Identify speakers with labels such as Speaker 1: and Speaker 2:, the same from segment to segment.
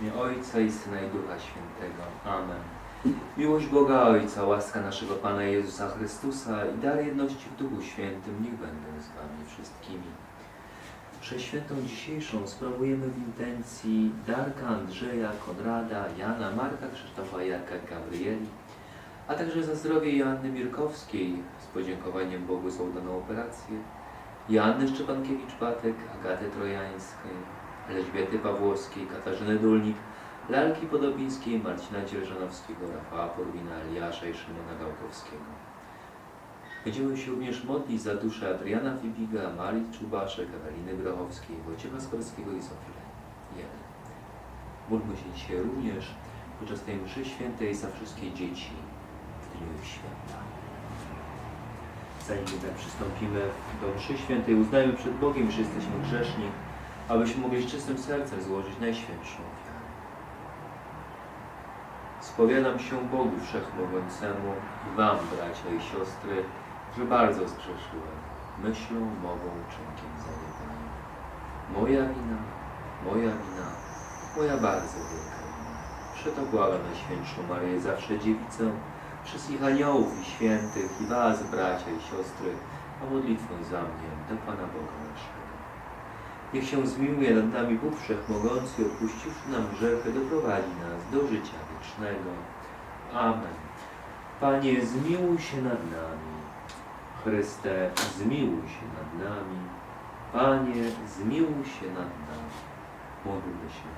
Speaker 1: Imię Ojca i Syna i Ducha Świętego. Amen. Miłość Boga Ojca, łaska naszego Pana Jezusa Chrystusa i dar jedności w Duchu Świętym niech będą z Wami wszystkimi. Przeświętą dzisiejszą sprawujemy w intencji Darka, Andrzeja, Konrada, Jana, Marka, Krzysztofa, Jarka, Gabrieli, a także za zdrowie Joanny Mirkowskiej z podziękowaniem Bogu za udaną operację, Joanny Szczepankiewicz-Batek, Agaty Trojańskiej, Elżbiety Pawłowskiej, Katarzyny Dulnik, Lalki Podobińskiej, Marcina Dzierżanowskiego, Rafała Porwina, Eliasza i Szymona Gałkowskiego. Będziemy się również modlić za duszę Adriana Fibiga, Marii Czubaszek, Eweliny Grochowskiej, Wojciecha Skorskiego i Zofii Jeden. Módlmy się dzisiaj również podczas tej mszy świętej za wszystkie dzieci w dniu ich święta. Zanim jednak przystąpimy do mszy świętej, uznajmy przed Bogiem, że jesteśmy grzeszni, abyśmy mogli z czystym sercem złożyć najświętszą ofiarę. Spowiadam się Bogu Wszechmogącemu i Wam, bracia i siostry, że bardzo zgrzeszyłem myślą, mową, czynkiem, zaniedbaniem. Moja wina, moja wina, moja bardzo wielka wina. Przeto Najświętszą Maryję, zawsze Dziewicę, wszystkich aniołów i świętych i Was, bracia i siostry, o modlitwę za mnie do Pana Boga naszego. Niech się zmiłuje nad nami Bóg Wszechmogący, odpuściwszy nam grzechy, doprowadzi nas do życia wiecznego. Amen. Panie, zmiłuj się nad nami. Chryste, zmiłuj się nad nami. Panie, zmiłuj się nad nami. Módlmy się.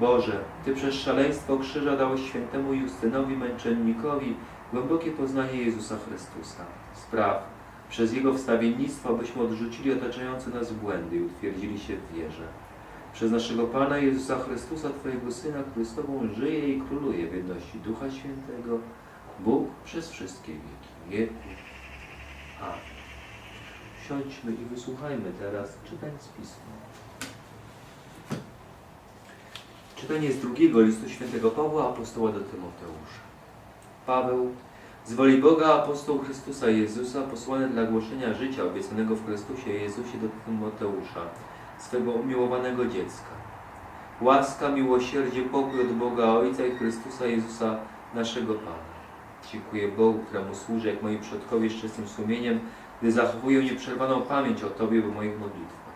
Speaker 1: Boże, Ty przez szaleństwo krzyża dałeś świętemu Justynowi męczennikowi głębokie poznanie Jezusa Chrystusa. Spraw przez Jego wstawiennictwo, byśmy odrzucili otaczające nas błędy i utwierdzili się w wierze. Przez naszego Pana Jezusa Chrystusa, Twojego Syna, który z Tobą żyje i króluje w jedności Ducha Świętego, Bóg przez wszystkie wieki wieków. Amen. Siądźmy i wysłuchajmy teraz czytań z Pisma. Czytanie z drugiego listu świętego Pawła, apostoła do Tymoteusza. Paweł, z woli Boga apostoł Chrystusa Jezusa, posłany dla głoszenia życia obiecanego w Chrystusie Jezusie do Tymoteusza, swego umiłowanego dziecka. Łaska, miłosierdzie, pokój od Boga Ojca i Chrystusa Jezusa, naszego Pana. Dziękuję Bogu, któremu służę jak moi przodkowie z czystym sumieniem, gdy zachowuję nieprzerwaną pamięć o Tobie w moich modlitwach.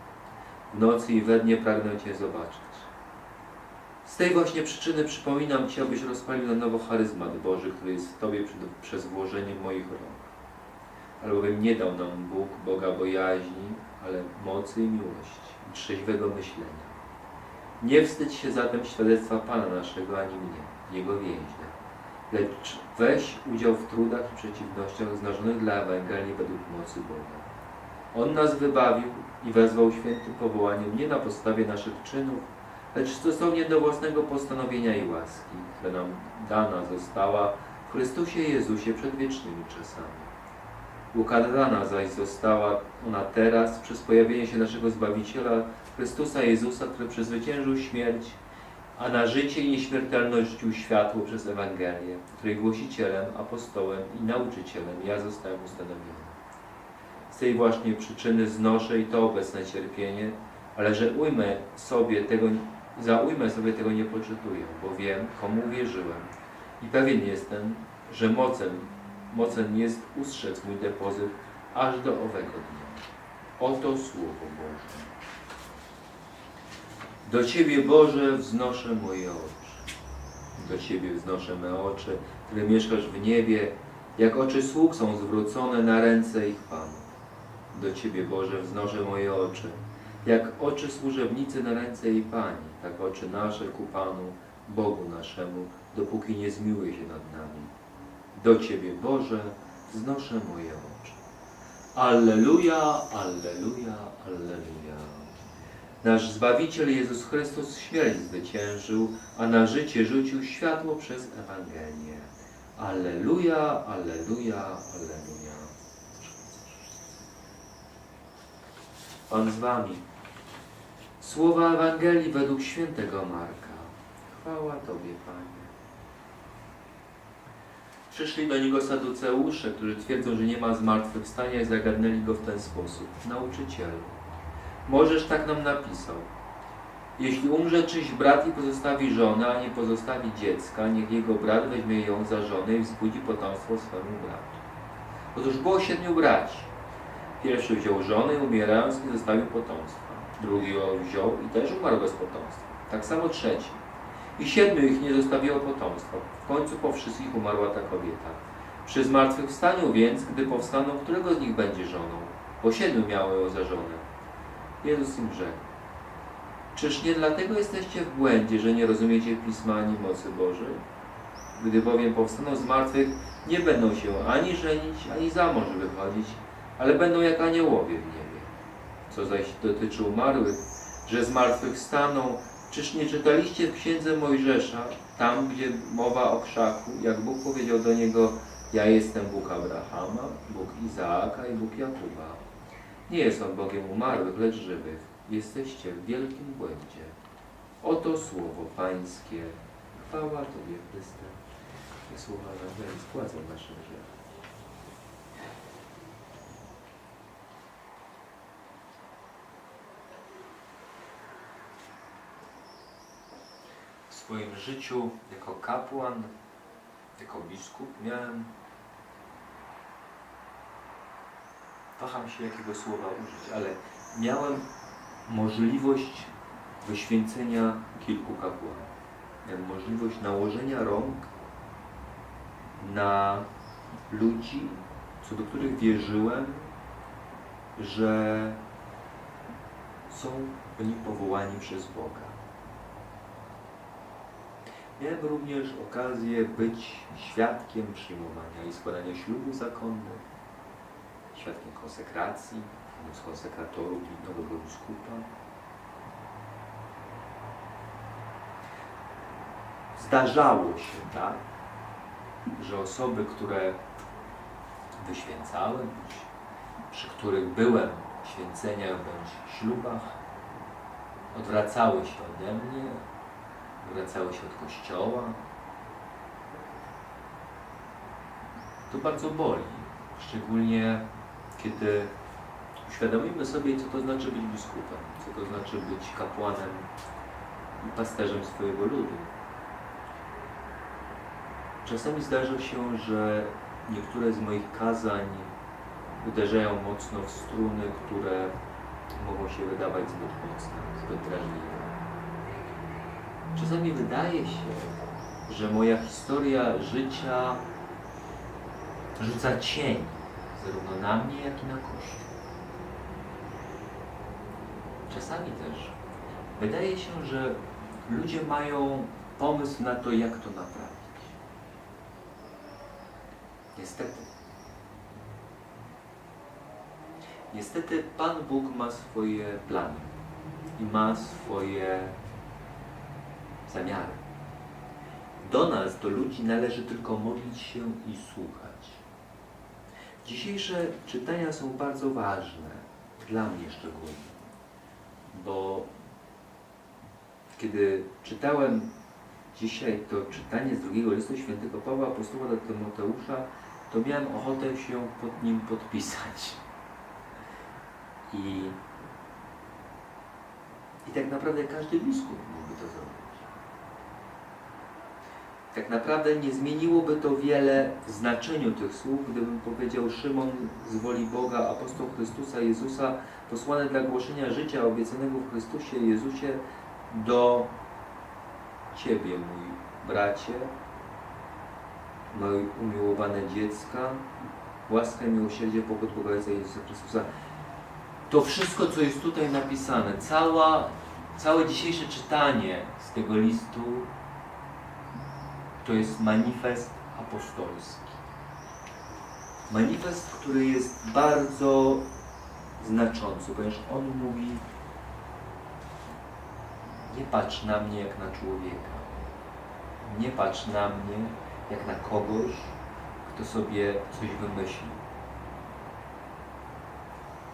Speaker 1: W nocy i we dnie pragnę Cię zobaczyć. Z tej właśnie przyczyny przypominam Ci, abyś rozpalił na nowo charyzmat Boży, który jest w Tobie przed, przez włożenie moich rąk. Albowiem nie dał nam Bóg Boga bojaźni, ale mocy i miłości, i trzeźwego myślenia. Nie wstydź się zatem świadectwa Pana naszego, ani mnie, Jego więźnia, lecz weź udział w trudach i przeciwnościach znarzonych dla Ewangelii według mocy Boga. On nas wybawił i wezwał świętym powołaniem nie na podstawie naszych czynów, lecz stosownie do własnego postanowienia i łaski, która nam dana została w Chrystusie Jezusie przed wiecznymi czasami. Ukazana zaś została ona teraz przez pojawienie się naszego Zbawiciela, Chrystusa Jezusa, który przezwyciężył śmierć, a na życie i nieśmiertelność rzucił światło przez Ewangelię, której głosicielem, apostołem i nauczycielem ja zostałem ustanowiony. Z tej właśnie przyczyny znoszę i to obecne cierpienie, ale że ujmę sobie tego, za ujmę sobie tego nie poczytuję, bo wiem, komu wierzyłem i pewien jestem, że mocem, mocem jest ustrzec mój depozyt aż do owego dnia. Oto Słowo Boże. Do Ciebie, Boże, wznoszę moje oczy. Do Ciebie wznoszę me oczy, które mieszkasz w niebie, jak oczy sług są zwrócone na ręce ich Panów. Do Ciebie, Boże, wznoszę moje oczy, jak oczy służebnicy na ręce jej Pani, tak oczy nasze ku Panu, Bogu naszemu, dopóki nie zmiłuje się nad nami. Do Ciebie, Boże, wznoszę moje oczy. Alleluja, Alleluja, Alleluja. Nasz Zbawiciel Jezus Chrystus śmierć zwyciężył, a na życie rzucił światło przez Ewangelię. Alleluja, Alleluja, Alleluja. Pan z Wami. Słowa Ewangelii według świętego Marka. Chwała Tobie, Panie. Przyszli do niego saduceusze, którzy twierdzą, że nie ma zmartwychwstania i zagadnęli go w ten sposób. Nauczycielu, możesz tak nam napisał. Jeśli umrze czyś brat i pozostawi żonę, a nie pozostawi dziecka, niech jego brat weźmie ją za żonę i wzbudzi potomstwo swemu bratu. Otóż było siedmiu braci. Pierwszy wziął żonę i umierając nie zostawił potomstwa. Drugi ją wziął i też umarł bez potomstwa. Tak samo trzeci. I siedmiu ich nie zostawiło potomstwa. W końcu po wszystkich umarła ta kobieta. Przy zmartwychwstaniu więc, gdy powstaną, którego z nich będzie żoną? Bo siedmiu miało ją za żonę. Jezus im rzekł. Czyż nie dlatego jesteście w błędzie, że nie rozumiecie Pisma ani mocy Bożej? Gdy bowiem powstaną z martwych, nie będą się ani żenić, ani za mąż wychodzić, ale będą jak aniołowie w niebie. Co zaś dotyczy umarłych, że z martwych staną, czyż nie czytaliście w księdze Mojżesza, tam gdzie mowa o krzaku, jak Bóg powiedział do niego, ja jestem Bóg Abrahama, Bóg Izaaka i Bóg Jakuba. Nie jest on Bogiem umarłych, lecz żywych. Jesteście w wielkim błędzie. Oto słowo Pańskie. Chwała Tobie, Chryste. Te słowa nagle spłacą nasze grzechy. Swoim życiu jako kapłan, jako biskup miałem waham się jakiego słowa użyć, ale miałem możliwość wyświęcenia kilku kapłanów. Miałem możliwość nałożenia rąk na ludzi, co do których wierzyłem, że są oni powołani przez Boga. Miałem również okazję być świadkiem przyjmowania i składania ślubów zakonnych, świadkiem konsekracji, z konsekratorów i nowego biskupa. Zdarzało się tak, że osoby, które wyświęcałem, przy których byłem w święceniach bądź ślubach, odwracały się ode mnie, odwracały się od kościoła. To bardzo boli, szczególnie kiedy uświadomimy sobie, co to znaczy być biskupem, co to znaczy być kapłanem i pasterzem swojego ludu. Czasami zdarza się, że niektóre z moich kazań uderzają mocno w struny, które mogą się wydawać zbyt mocne, zbyt drażliwe. Czasami wydaje się, że moja historia życia rzuca cień zarówno na mnie, jak i na Kościół. Czasami też wydaje się, że ludzie mają pomysł na to, jak to naprawić. Niestety. Niestety Pan Bóg ma swoje plany i ma swoje zamiary. Do nas, do ludzi należy tylko modlić się i słuchać. Dzisiejsze czytania są bardzo ważne, dla mnie szczególnie, bo kiedy czytałem dzisiaj to czytanie z drugiego listu świętego Pawła Apostoła do Tymoteusza, to miałem ochotę się pod nim podpisać. I, I tak naprawdę każdy biskup mógłby to zrobić. Tak naprawdę nie zmieniłoby to wiele w znaczeniu tych słów, gdybym powiedział Szymon z woli Boga, apostoł Chrystusa Jezusa, posłany dla głoszenia życia obiecanego w Chrystusie Jezusie do Ciebie, mój bracie, moje umiłowane dziecka, łaskę, miłosierdzie, pokój Boga Jezusa Chrystusa. To wszystko, co jest tutaj napisane, cała, całe dzisiejsze czytanie z tego listu to jest manifest apostolski. Manifest, który jest bardzo znaczący, ponieważ on mówi nie patrz na mnie jak na człowieka. Nie patrz na mnie jak na kogoś, kto sobie coś wymyślił.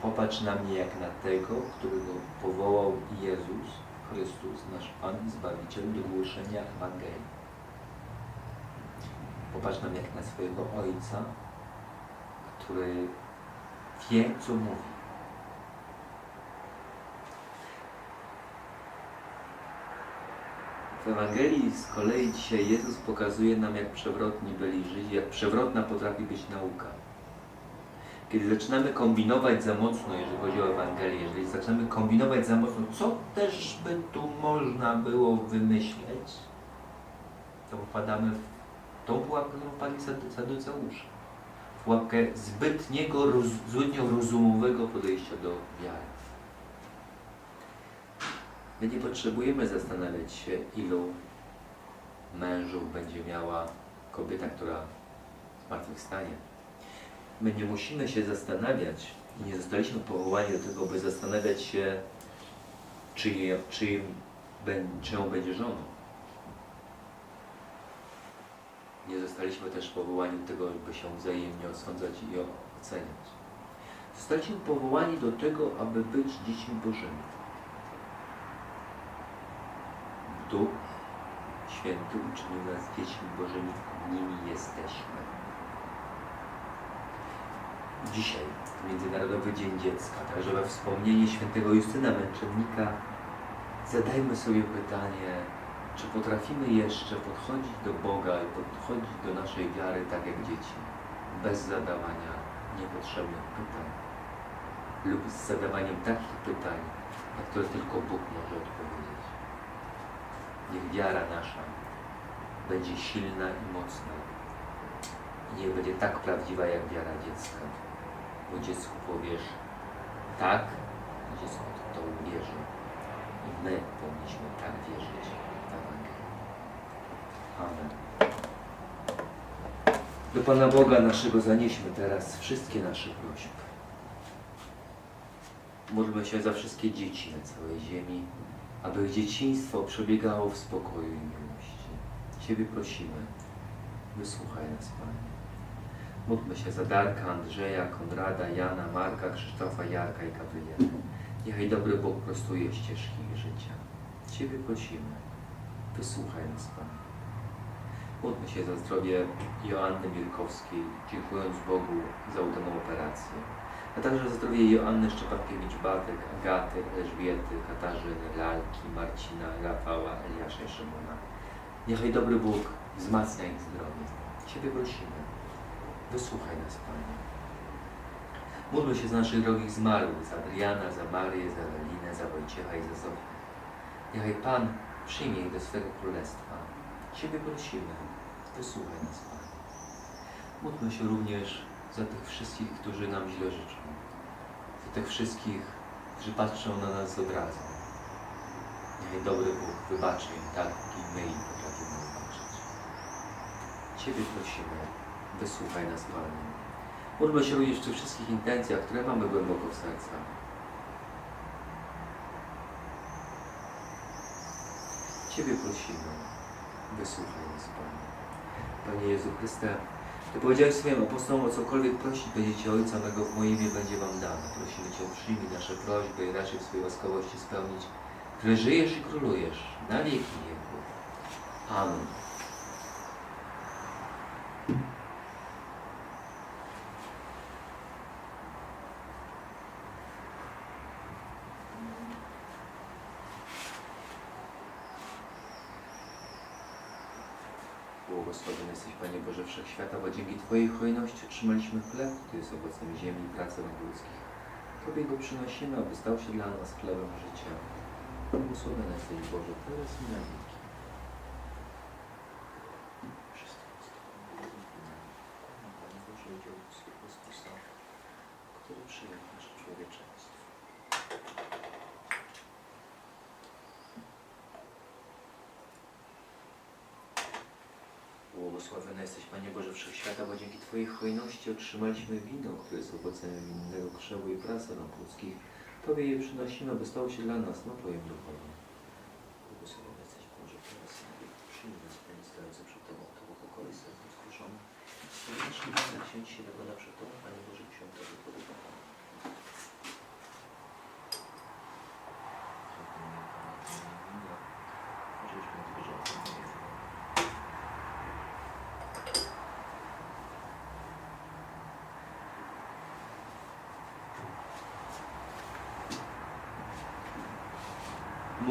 Speaker 1: Popatrz na mnie jak na tego, którego powołał Jezus Chrystus, nasz Pan i Zbawiciel, do głoszenia Ewangelii. Mnie jak na swojego Ojca, który wie, co mówi. W Ewangelii z kolei dzisiaj Jezus pokazuje nam, jak przewrotni byli Żydzi, jak przewrotna potrafi być nauka. Kiedy zaczynamy kombinować za mocno, jeżeli chodzi o Ewangelię, jeżeli zaczynamy kombinować za mocno, co też by tu można było wymyśleć, to wpadamy w tą pułapkę, którą wpadli Sadu- Saduceusze. Pułapkę zbytniego, roz, zbytnio rozumowego podejścia do wiary. My nie potrzebujemy zastanawiać się, ilu mężów będzie miała kobieta, która zmartwychwstanie. My nie musimy się zastanawiać i nie zostaliśmy powołani do tego, by zastanawiać się, czyje, czyim, czyją będzie żoną. Nie zostaliśmy też powołani do tego, by się wzajemnie osądzać i oceniać. Zostaliśmy powołani do tego, aby być dziećmi Bożymi. Duch Święty uczynił nas dziećmi Bożymi, nimi jesteśmy. Dzisiaj, Międzynarodowy Dzień Dziecka, także we wspomnienie świętego Justyna Męczennika, zadajmy sobie pytanie, czy potrafimy jeszcze podchodzić do Boga i podchodzić do naszej wiary tak jak dzieci, bez zadawania niepotrzebnych pytań lub z zadawaniem takich pytań, na które tylko Bóg może odpowiedzieć. Niech wiara nasza będzie silna i mocna i niech będzie tak prawdziwa jak wiara dziecka, bo dziecku powiesz tak, dziecko to uwierzy. I my powinniśmy tak wierzyć. Amen. Do Pana Boga naszego zanieśmy teraz wszystkie nasze prośby. Módlmy się za wszystkie dzieci na całej ziemi, aby ich dzieciństwo przebiegało w spokoju i miłości. Ciebie prosimy, wysłuchaj nas, Panie. Módlmy się za Darka, Andrzeja, Konrada, Jana, Marka, Krzysztofa, Jarka i Gabriela. Niechaj dobry Bóg prostuje ścieżki ich życia. Ciebie prosimy, wysłuchaj nas, Panie. Módlmy się za zdrowie Joanny Mirkowskiej, dziękując Bogu za udaną operację. A także za zdrowie Joanny Szczepankiewicz-Batek, Agaty, Elżbiety, Katarzyny, Lalki, Marcina, Rafała, Eliasza i Szymona. Niechaj dobry Bóg wzmacnia ich zdrowie. Ciebie prosimy. Wysłuchaj nas, Panie. Módlmy się za naszych drogich zmarłych, za Adriana, za Marię, za Ewelinę, za Wojciecha i za Zofię. Niechaj Pan przyjmie ich do swego królestwa. Ciebie prosimy. Wysłuchaj nas, Panie. Módlmy się również za tych wszystkich, którzy nam źle życzą. Za tych wszystkich, którzy patrzą na nas z obrazu. Niechaj dobry Bóg wybaczy im tak, i my im potrafimy wybaczyć. Ciebie prosimy, wysłuchaj nas, Panie. Módlmy się również w tych wszystkich intencjach, które mamy głęboko w sercach. Ciebie prosimy, wysłuchaj nas, Panie. Panie Jezu Chryste, Ty powiedziałeś swoim apostołom, o cokolwiek prosić będziecie Ojca mego w moje imię będzie Wam dane. Prosimy Cię, przyjmij nasze prośby i raczej w swojej łaskawości spełnić, które żyjesz i królujesz na wieki wieków. Amen. Błogosławiony jesteś, Panie Boże Wszechświata, bo dzięki Twojej hojności otrzymaliśmy chleb, który jest owocem ziemi i pracy rąk ludzkich. Tobie go przynosimy, aby stał się dla nas chlebem życia. Błogosławiony jesteś, Boże, teraz i na wieki. Wszystko jest Twoje. Panie Boże, udział swego Chrystusa, który przyjął nasze człowieczeństwo. Błogosławiony jesteś, Panie Boże Wszechświata, bo dzięki Twojej hojności otrzymaliśmy wino, które jest owocem winnego krzewu i pracy rąk ludzkich. Tobie je przynosimy, aby stało się dla nas napojem duchowym. Błogosławiony jesteś, na na przed Tobą, Panie Boże, książę podoba.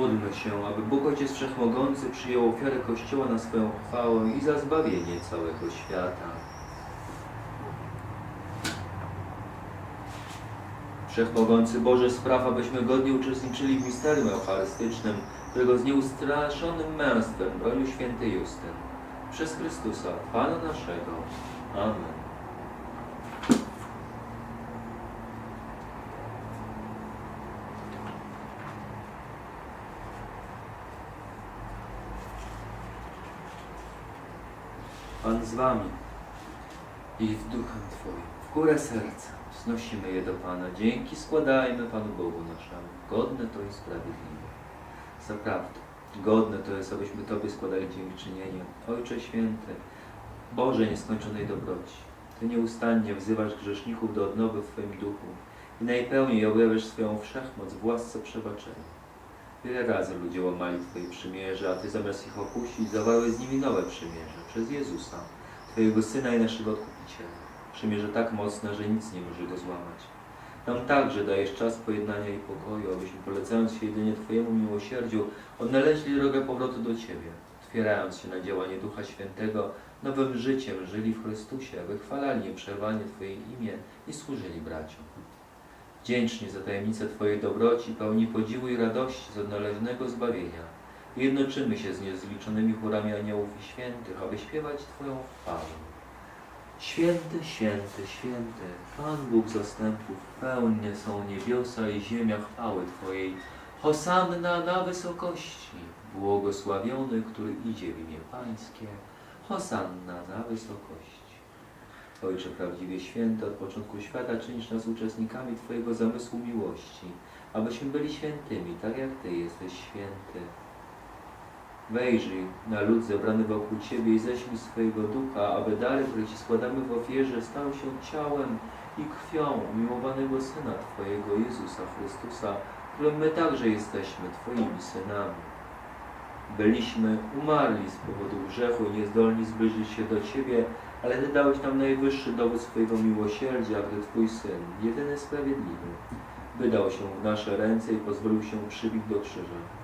Speaker 1: Módlmy się, aby Bóg Ojciec Wszechmogący przyjął ofiarę Kościoła na swoją chwałę i za zbawienie całego świata. Wszechmogący Boże, spraw, abyśmy godnie uczestniczyli w misterium eucharystycznym, którego z nieustraszonym męstwem bronił święty Justyn. Przez Chrystusa, Pana naszego. Amen. Pan z wami i w duchem Twoim. W górę serca wznosimy je do Pana. Dzięki składajmy Panu Bogu naszemu. Godne to i sprawiedliwe. Zaprawdę, godne to jest, abyśmy Tobie składali dziękczynienie. Ojcze Święty, Boże nieskończonej dobroci, Ty nieustannie wzywasz grzeszników do odnowy w Twoim duchu i najpełniej objawiasz swoją wszechmoc w łasce przebaczenia. Wiele razy ludzie łamali Twoje przymierze, a Ty zamiast ich opuścić, zawarłeś z nimi nowe przymierze przez Jezusa, Twojego Syna i naszego Odkupiciela. Przymierze tak mocne, że nic nie może go złamać. Nam także dajesz czas pojednania i pokoju, abyśmy polecając się jedynie Twojemu miłosierdziu, odnaleźli drogę powrotu do Ciebie, otwierając się na działanie Ducha Świętego, nowym życiem żyli w Chrystusie, wychwalali nieprzerwanie Twoje imię i służyli braciom. Wdzięczni za tajemnicę Twojej dobroci, pełni podziwu i radości z odnaleźnego zbawienia, jednoczymy się z niezliczonymi chórami aniołów i świętych, aby śpiewać Twoją chwałę. Święty, święty, święty, Pan Bóg zastępów, pełne są niebiosa i ziemia chwały Twojej. Hosanna na wysokości, błogosławiony, który idzie w imię Pańskie. Hosanna na wysokości. Ojcze prawdziwie święty, od początku świata czynisz nas uczestnikami Twojego zamysłu miłości, abyśmy byli świętymi, tak jak Ty jesteś święty. Wejrzyj na lud zebrany wokół Ciebie i ześlij swojego ducha, aby dary, które Ci składamy w ofierze, stały się ciałem i krwią umiłowanego Syna Twojego, Jezusa Chrystusa, którym my także jesteśmy Twoimi synami. Byliśmy umarli z powodu grzechu i niezdolni zbliżyć się do Ciebie, ale Ty dałeś nam najwyższy dowód swojego miłosierdzia, gdy Twój Syn, jedyny sprawiedliwy, wydał się w nasze ręce i pozwolił się przybić do krzyża.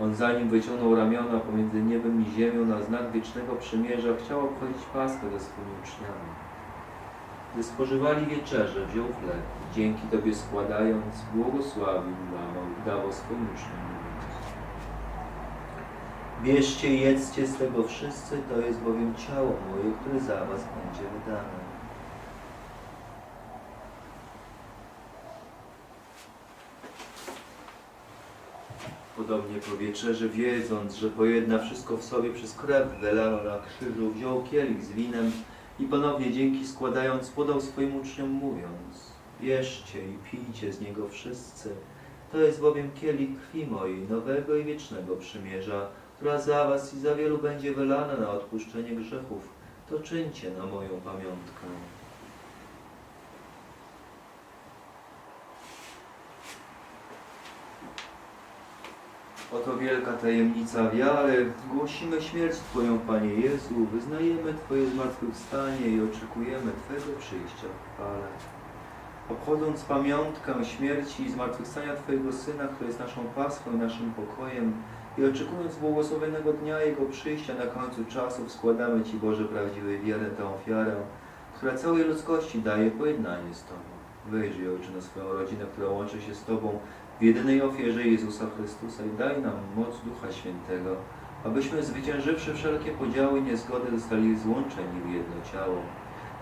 Speaker 1: On zanim wyciągnął ramiona pomiędzy niebem i ziemią na znak wiecznego przymierza, chciał obchodzić Paschę ze swoimi uczniami. Gdy spożywali wieczerzę, wziął chleb i dzięki Tobie składając, błogosławił, i dawał swoim uczniom. mówiąc, Bierzcie i jedzcie z tego wszyscy, to jest bowiem ciało moje, które za Was będzie wydane. Podobnie po wieczerzy, wiedząc, że pojedna wszystko w sobie przez krew wylano na krzyżu, wziął kielich z winem i ponownie dzięki składając podał swoim uczniom mówiąc Bierzcie i pijcie z niego wszyscy, to jest bowiem kielich krwi mojej, nowego i wiecznego przymierza, która za was i za wielu będzie wylana na odpuszczenie grzechów. To czyńcie na moją pamiątkę. Oto wielka tajemnica wiary. Głosimy śmierć Twoją, Panie Jezu, wyznajemy Twoje zmartwychwstanie i oczekujemy Twojego przyjścia w chwale. Obchodząc pamiątkę śmierci i zmartwychwstania Twojego Syna, który jest naszą paską i naszym pokojem, i oczekując błogosławionego dnia Jego przyjścia na końcu czasów, składamy Ci, Boże, prawdziwej wierę tę ofiarę, która całej ludzkości daje pojednanie z Tobą. Wyjrzyj, Ojcze, na swoją rodzinę, która łączy się z Tobą w jedynej ofierze Jezusa Chrystusa i daj nam moc Ducha Świętego, abyśmy zwyciężywszy wszelkie podziały i niezgody zostali złączeni w jedno ciało.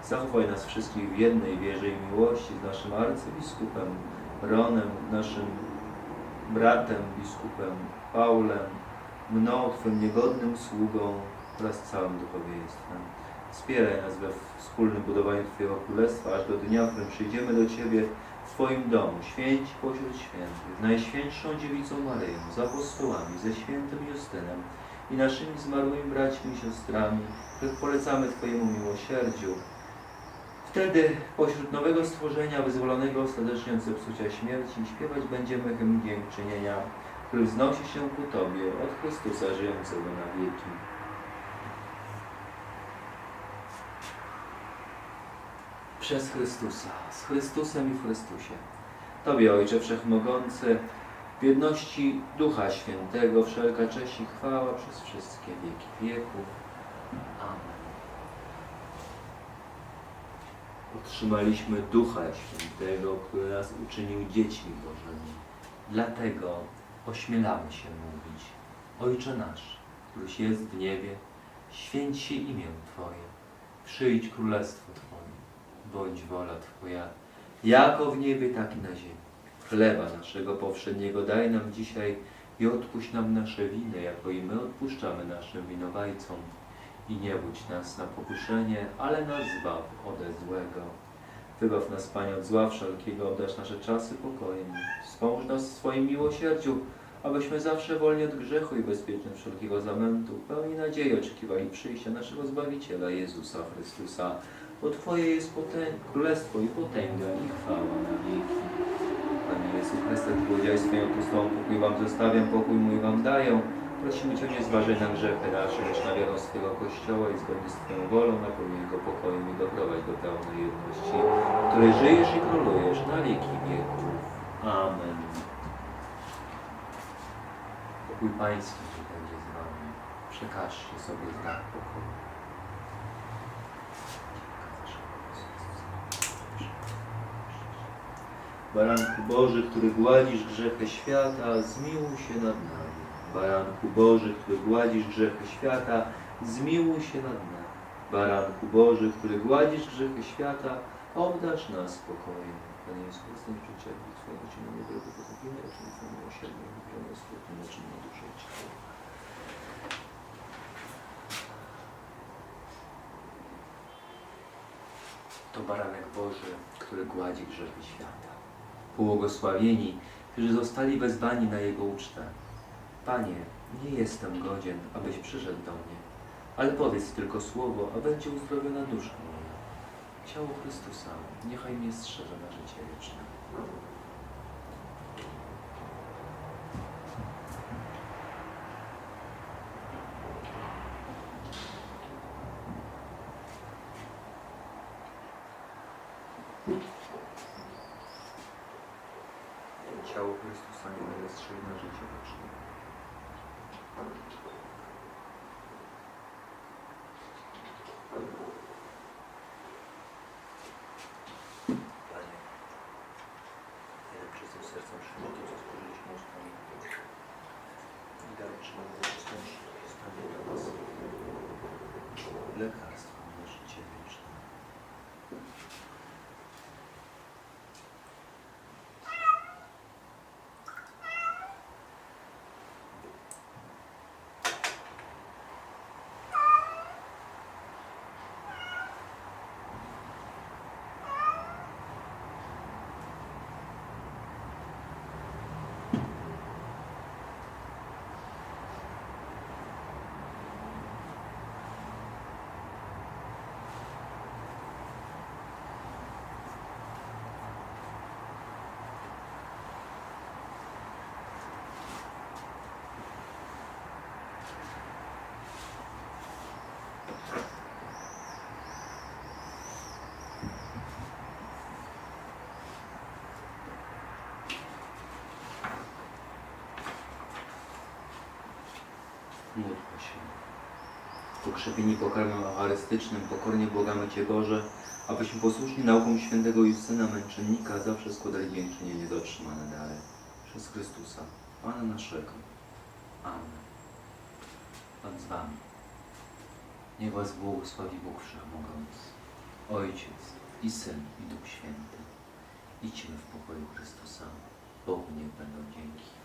Speaker 1: Zachowaj nas wszystkich w jednej wierze i miłości z naszym arcybiskupem Ronem, naszym bratem, biskupem Paulem, mną, Twym niegodnym sługą oraz całym duchowieństwem. Wspieraj nas we wspólnym budowaniu Twojego Królestwa, aż do dnia, w którym przyjdziemy do Ciebie w Twoim domu, święci pośród świętych, najświętszą Dziewicą Maryją, z apostołami, ze świętym Justynem i naszymi zmarłymi braćmi i siostrami, których polecamy Twojemu miłosierdziu. Wtedy pośród nowego stworzenia, wyzwolonego ostatecznie od zepsucia śmierci, śpiewać będziemy hymn dziękczynienia, który wznosi się ku Tobie od Chrystusa żyjącego na wieki. Przez Chrystusa, z Chrystusem i w Chrystusie. Tobie, Ojcze Wszechmogący, W jedności Ducha Świętego wszelka cześć i chwała przez wszystkie wieki wieków. Amen. Otrzymaliśmy Ducha Świętego, który nas uczynił dziećmi Bożymi. Dlatego ośmielamy się mówić: Ojcze nasz, któryś jest w niebie, święć się imię Twoje, przyjdź królestwo Twoje, bądź wola Twoja, jako w niebie, tak i na ziemi. Chleba naszego powszedniego daj nam dzisiaj i odpuść nam nasze winy, jako i my odpuszczamy naszym winowajcom. I nie budź nas na pokuszenie, ale nas zbaw ode złego. Wybaw nas, Panie, od zła wszelkiego, obdasz nasze czasy pokojem. Wspomóż nas w swoim miłosierdziu, abyśmy zawsze wolni od grzechu i bezpieczni wszelkiego zamętu, pełni nadziei oczekiwali przyjścia naszego Zbawiciela Jezusa Chrystusa. Bo Twoje jest królestwo i potęga i chwała na wieki. Panie Jezu Chryste, powiedziałeś swoim apostołom, pokój Wam zostawiam, pokój mój Wam daję. Prosimy Cię, nie zważaj na grzechy nasze, lecz na wiarę swego Kościoła i zgodnie z Twoją wolą napełnij go pokojem i doprowadź do pełnej jedności, w której żyjesz i królujesz na wieki wieków. Amen. Pokój Pański będzie z Wami. Przekażcie sobie znak pokoju. Baranku Boży, który gładzisz grzechy świata, zmiłuj się nad nami. Baranku Boży, który gładzisz grzechy świata, zmiłuj się nad nami. Baranku Boży, który gładzisz grzechy świata, obdarz nas spokojem. Panie Jezu potopimy. To baranek Boży, który gładzi grzechy świata. Błogosławieni, którzy zostali wezwani na Jego ucztę. Panie, nie jestem godzien, abyś przyszedł do mnie, ale powiedz tylko słowo, a będzie uzdrowiona dusza moja. Ciało Chrystusa, niechaj mnie strzeże na życie wieczne. Look Módlmy się. Pokrzepieni pokarmem eucharystycznym, pokornie błagamy Cię Boże, abyśmy posłuszni naukom świętego Justyna Męczennika zawsze składali dziękczynienie za otrzymane dary. Przez Chrystusa, Pana naszego. Amen. Pan z Wami. Niech Was błogosławi Bóg Wszechmogący, Ojciec i Syn i Duch Święty. Idźmy w pokoju Chrystusa. Bogu niech będą dzięki.